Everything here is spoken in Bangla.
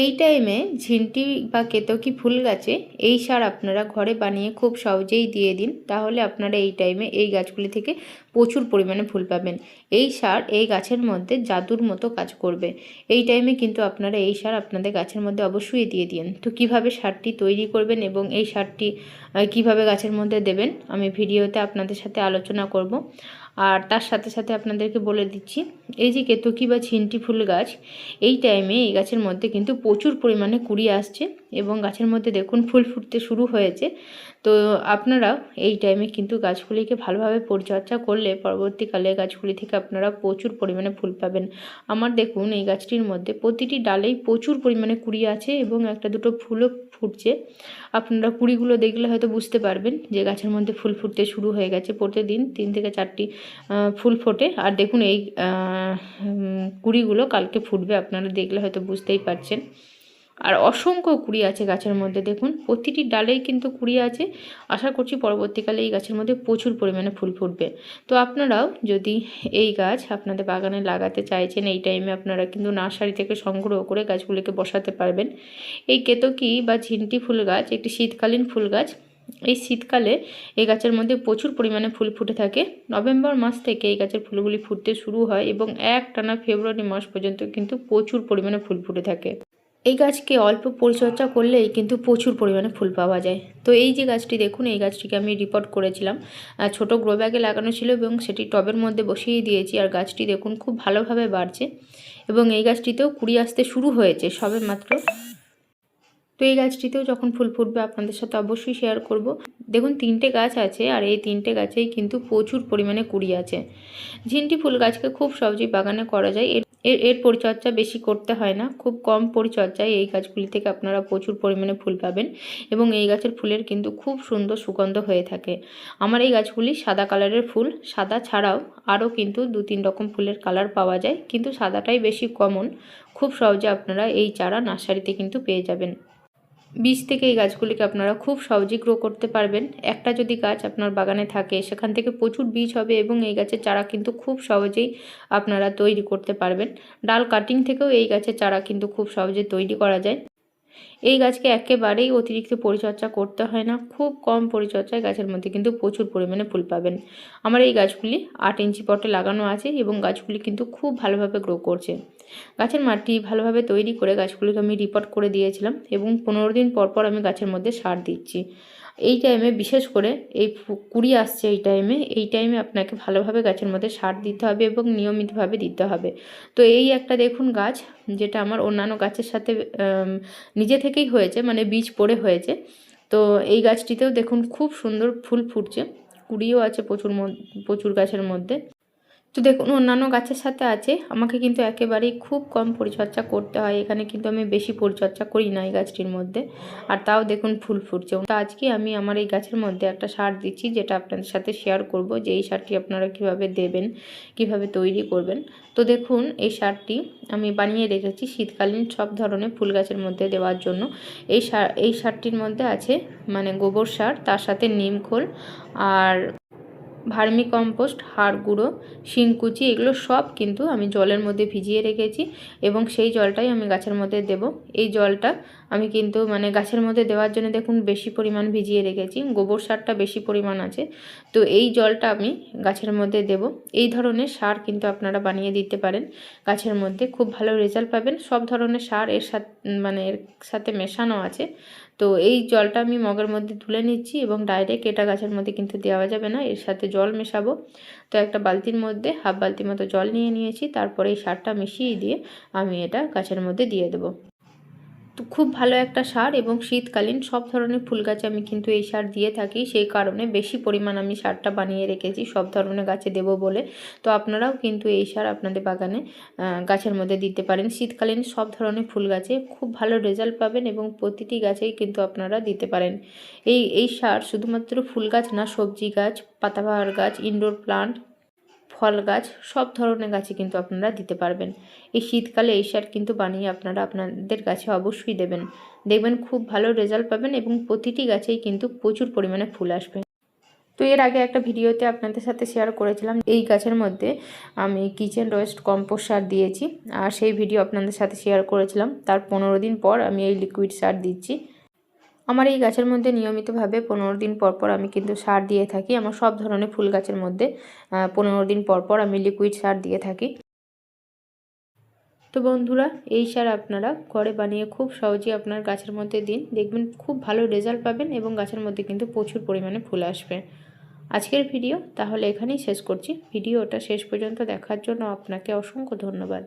এই টাইমে ঝিনটি বা কেতকী ফুল গাছে এই সার আপনারা ঘরে বানিয়ে খুব সহজেই দিয়ে দিন। তাহলে আপনারা এই টাইমে এই গাছগুলি থেকে প্রচুর পরিমাণে ফুল পাবেন। এই সার এই গাছের মধ্যে জাদুর মতো কাজ করবে। এই টাইমে কিন্তু আপনারা এই সার আপনাদের গাছের মধ্যে অবশ্যই দিয়ে দিন। তো কীভাবে সারটি তৈরি করবেন এবং এই সারটি কীভাবে গাছের মধ্যে দেবেন, আমি ভিডিওতে আপনাদের সাথে আলোচনা করব। আর তার সাথে সাথে আপনাদেরকে বলে দিচ্ছি, এই যে কেতকী বা ছিনটি ফুল গাছ, এই টাইমে এই গাছের মধ্যে কিন্তু প্রচুর পরিমাণে কুড়ি আসছে এবং গাছের মধ্যে দেখুন ফুল ফুটতে শুরু হয়েছে। তো আপনারা এই টাইমে কিন্তু গাছগুলিকে ভালোভাবে পরিচর্যা করলে পরবর্তীকালে গাছগুলি থেকে আপনারা প্রচুর পরিমাণে ফুল পাবেন। আমার দেখুন এই গাছটির মধ্যে প্রতিটি ডালেই প্রচুর পরিমাণে কুড়ি আছে এবং একটা দুটো ফুলও ফুটছে। আপনারা কুড়িগুলো দেখলে হয়তো বুঝতে পারবেন যে গাছের মধ্যে ফুল ফুটতে শুরু হয়ে গেছে। প্রতিদিন তিন থেকে চারটি ফুল ফোটে। আর দেখুন এই কুড়িগুলো কালকে ফুটবে, আপনারা দেখলে হয়তো বুঝতেই পারছেন। আর অসংখ্য কুড়ি আছে গাছের মধ্যে, দেখুন। প্রতিটি ডালেই কিন্তু কুড়ি আছে। আশা করছি পরবর্তীকালে এই গাছের মধ্যে প্রচুর পরিমাণে ফুল ফুটবে। তো আপনারাও যদি এই গাছ আপনাদের বাগানে লাগাতে চাইছেন, এই টাইমে আপনারা কিন্তু নার্সারি থেকে সংগ্রহ করে গাছগুলিকে বসাতে পারবেন। এই কেতকী বা ঝিনটি ফুল গাছ, একটি শীতকালীন ফুল গাছ এই শীতকালে এই গাছের মধ্যে প্রচুর পরিমাণে ফুল ফুটে থাকে। নভেম্বর মাস থেকে এই গাছের ফুলগুলি ফুটতে শুরু হয় এবং এক টানা ফেব্রুয়ারি মাস পর্যন্ত কিন্তু প্রচুর পরিমাণে ফুল ফুটে থাকে। এই গাছকে অল্প পরিচর্যা করলেই কিন্তু প্রচুর পরিমাণে ফুল পাওয়া যায়। তো এই যে গাছটি দেখুন, এই গাছটিকে আমি রিপোর্ট করেছিলাম। ছোট গ্রো ব্যাগে লাগানো ছিল এবং সেটি টবের মধ্যে বসিয়ে দিয়েছি আর গাছটি দেখুন খুব ভালোভাবে বাড়ছে। এবং এই গাছটিতেও কুড়ি আসতে শুরু হয়েছে সবে মাত্র তো এই গাছটিতেও যখন ফুল ফুটবে আপনাদের সাথে অবশ্যই শেয়ার করব। দেখুন, তিনটে গাছ আছে আর এই তিনটে গাছেই কিন্তু প্রচুর পরিমাণে কুড়ি আছে। ঝিনটি ফুল গাছকে খুব সহজেই বাগানে করা যায়। এর এর পরিচর্যা বেশি করতে হয় না। খুব কম পরিচর্যায় এই গাছগুলি থেকে আপনারা প্রচুর পরিমাণে ফুল পাবেন এবং এই গাছের ফুলের কিন্তু খুব সুন্দর সুগন্ধ হয়ে থাকে। আমার এই গাছগুলি সাদা কালারের ফুল। সাদা ছাড়াও আরও কিন্তু দু তিন রকম ফুলের কালার পাওয়া যায়। কিন্তু সাদাটাই বেশি কমন খুব সহজে আপনারা এই চারা নার্সারিতে কিন্তু পেয়ে যাবেন। বীজ থেকে এই গাছগুলিকে আপনারা খুব সহজেই গ্রো করতে পারবেন। একটা যদি গাছ আপনার বাগানে থাকে, সেখান থেকে প্রচুর বীজ হবে এবং এই গাছের চারা কিন্তু খুব সহজেই আপনারা তৈরি করতে পারবেন। ডাল কাটিং থেকেও এই গাছের চারা কিন্তু খুব সহজে তৈরি করা যায়। এই গাছকে একেবারেই অতিরিক্ত পরিচর্যা করতে হয় না। খুব কম পরিচর্যায় গাছের মধ্যে কিন্তু প্রচুর পরিমাণে ফুল পাবেন। আমার এই গাছগুলি আট ইঞ্চি পটে লাগানো আছে এবং গাছগুলি কিন্তু খুব ভালোভাবে গ্রো করছে। গাছের মাটি ভালোভাবে তৈরি করে গাছগুলিকে আমি রিপোর্ট করে দিয়েছিলাম এবং পনেরো দিন পর পর আমি গাছের মধ্যে সার দিচ্ছি। এই টাইমে বিশেষ করে এই কুড়ি আসছে এই টাইমে এই টাইমে আপনাকে ভালোভাবে গাছের মধ্যে সার দিতে হবে এবং নিয়মিতভাবে দিতে হবে। তো এই একটা দেখুন গাছ, যেটা আমার অন্যান্য গাছের সাথে নিজে নিজে থেকেই হয়েছে মানে বীজ পড়ে হয়েছে। তো এই গাছটিতেও দেখুন খুব সুন্দর ফুল ফুটছে, কুড়িও আছে প্রচুর প্রচুর গাছের মধ্যে। তো দেখুন, অন্যান্য গাছের সাথে আছে। আমাকে কিন্তু একেবারেই খুব কম পরিচর্যা করতে হয়। এখানে কিন্তু আমি বেশি পরিচর্যা করি না এই গাছটির মধ্যে। আর তাও দেখুন, ফুল ফুটছে। তো আজকে আমি আমার এই গাছের মধ্যে একটা সার দিচ্ছি, যেটা আপনাদের সাথে শেয়ার করব যে এই সারটি আপনারা কীভাবে দেবেন, কীভাবে তৈরি করবেন। তো দেখুন, এই সারটি আমি বানিয়ে রেখেছি শীতকালীন সব ধরনের ফুল গাছের মধ্যে দেওয়ার জন্য। এই সার, এই সারটির মধ্যে আছে মানে গোবর সার, তার সাথে নিম খোল আর ভার্মি কম্পোস্ট হাড় গুঁড়ো শিংকুচি এগুলো সব কিন্তু আমি জলের মধ্যে ভিজিয়ে রেখেছি এবং সেই জলটাই আমি গাছের মধ্যে দেব। এই জলটা আমি কিন্তু মানে গাছের মধ্যে দেওয়ার জন্য দেখুন বেশি পরিমাণ ভিজিয়ে রেখেছি, গোবর সারটা বেশি পরিমাণ আছে। তো এই জলটা আমি গাছের মধ্যে দেব। এই ধরনের সার কিন্তু আপনারা বানিয়ে দিতে পারেন। গাছের মধ্যে খুব ভালো রেজাল্ট পাবেন। সব ধরনের সার এর সাথে মানে এর সাথে মেশানো আছে। তো এই জলটা আমি মগের মধ্যে তুলে নিচ্ছি এবং ডাইরেক্ট এটা গাছের মধ্যে কিন্তু দেওয়া যাবে না। এর সাথে জল মেশাবো। তো একটা বালতির মধ্যে হাফ বালতির মতো জল নিয়ে নিয়েছি। তারপরে এই সারটা মিশিয়ে দিয়ে আমি এটা গাছের মধ্যে দিয়ে দেবো। খুব ভালো একটা সার এবং শীতকালীন সব ধরনের ফুল গাছে আমি কিন্তু এই সার দিয়ে থাকি। সেই কারণে বেশি পরিমাণ আমি সারটা বানিয়ে রেখেছি, সব ধরনের গাছে দেব বলে। তো আপনারাও কিন্তু এই সার আপনাদের বাগানে গাছের মধ্যে দিতে পারেন। শীতকালীন সব ধরনের ফুল গাছে খুব ভালো রেজাল্ট পাবেন এবং প্রতিটি গাছেই কিন্তু আপনারা দিতে পারেন। এই এই সার শুধুমাত্র ফুল গাছ না, সবজি গাছ, পাতাবাহার গাছ ইনডোর প্লান্ট ফল গাছ, সব ধরনের গাছে কিন্তু আপনারা দিতে পারবেন। এই শীতকালে এই সার কিন্তু বানিয়ে আপনারা আপনাদের গাছে অবশ্যই দেবেন। দেখবেন খুব ভালো রেজাল্ট পাবেন এবং প্রতিটি গাছেই কিন্তু প্রচুর পরিমাণে ফুল আসবে। তো এর আগে একটা ভিডিওতে আপনাদের সাথে শেয়ার করেছিলাম, এই গাছের মধ্যে আমি কিচেন ওয়েস্ট কম্পোস্ট সার দিয়েছি। আর সেই ভিডিও আপনাদের সাথে শেয়ার করেছিলাম। তার পনেরো দিন পর আমি এই লিকুইড সার দিচ্ছি। আমার এই গাছের মধ্যে নিয়মিতভাবে পনেরো দিন পর পর আমি কিন্তু সার দিয়ে থাকি। আমার সব ধরনের ফুল গাছের মধ্যে পনেরো দিন পর পর আমি লিকুইড সার দিয়ে থাকি। তো বন্ধুরা, এই সার আপনারা ঘরে বানিয়ে খুব সহজেই আপনার গাছের মধ্যে দিন। দেখবেন খুব ভালো রেজাল্ট পাবেন এবং গাছের মধ্যে কিন্তু প্রচুর পরিমাণে ফুল আসবে। আজকের ভিডিও তাহলে এখানেই শেষ করছি। ভিডিওটা শেষ পর্যন্ত দেখার জন্য আপনাকে অসংখ্য ধন্যবাদ।